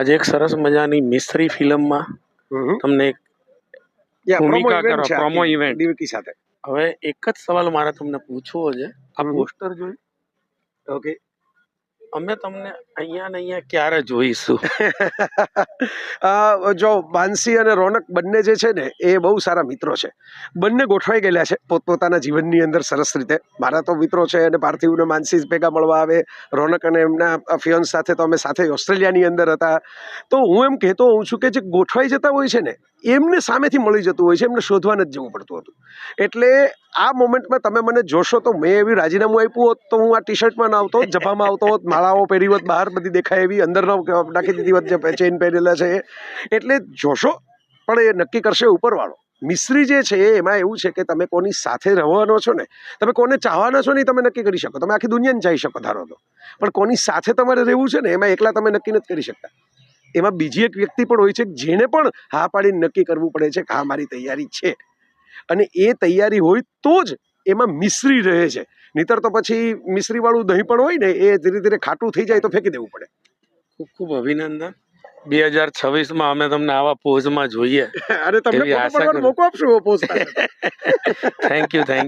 આજે એક સરસ મજાની મિસ્ત્રી ફિલ્મમાં તમને એક ભૂમિકા કરો, છે ઇવેન્ટ આખી સાથે. હવે એક જ સવાલ મારે તમને પૂછવો છે. આ પોસ્ટર જોઈ ઓકે અમે તમને અહીંયા ને અહીંયા ક્યારે જોઈશું? જો, માનસી અને રોનક બંને જે છે ને, એ બહુ સારા મિત્રો છે. બંને ગોઠવાઈ ગયેલા છે પોતપોતાના જીવનની અંદર સરસ રીતે. મારા તો મિત્રો છે અને પાર્થિવને માનસી ભેગા મળવા આવે. રોનક અને એમના ફિયોન્સ સાથે તો અમે સાથે ઓસ્ટ્રેલિયાની અંદર હતા. તો હું એમ કહેતો હોઉં છું કે જે ગોઠવાઈ જતા હોય છે ને, એમને સામેથી મળી જતું હોય છે. એમને શોધવા નથી જવું પડતું હતું. એટલે આ મોમેન્ટમાં તમે મને જોશો તો મેં એવી રાજીનામું આપ્યું હોત તો હું આ ટી શર્ટમાં ના આવતો હોત, જભામાં આવતો હોત માળાઓ પહેરી હોત બહાર બધી દેખાય એવી અંદર નાખી દીધી હોત જે ચેન પહેરેલા છે એટલે જોશો પણ એ નક્કી કરશે ઉપરવાળો. મિસ્ત્રી જે છે એમાં એવું છે કે તમે કોની સાથે રહેવાનો છો ને તમે કોને ચાહવાના છો નહીં તમે નક્કી કરી શકો. તમે આખી દુનિયાને ચાહી શકો ધારો તો. પણ કોની સાથે તમારે રહેવું છે ને એમાં એકલા તમે નક્કી નથી કરી શકતા. એમાં બીજી એક વ્યક્તિ પણ હોય છે જેને પણ હા પાડીને નક્કી કરવું પડે છે કે હા મારી તૈયારી છે. અને એ તૈયારી હોય તો જ એમાં મિશ્રી રહે છે. નહીતર તો પછી મિશ્રીવાળું દહીં પણ હોય ને એ ધીરે ધીરે ખાટું થઈ જાય તો ફેંકી દેવું પડે. ખૂબ ખૂબ અભિનંદન. બે હજાર છવ્વીસમાં અમે તમને આવા પોઝમાં જોઈએ. અરે તમને. મોકો આપશું post થેન્ક યુ થેન્ક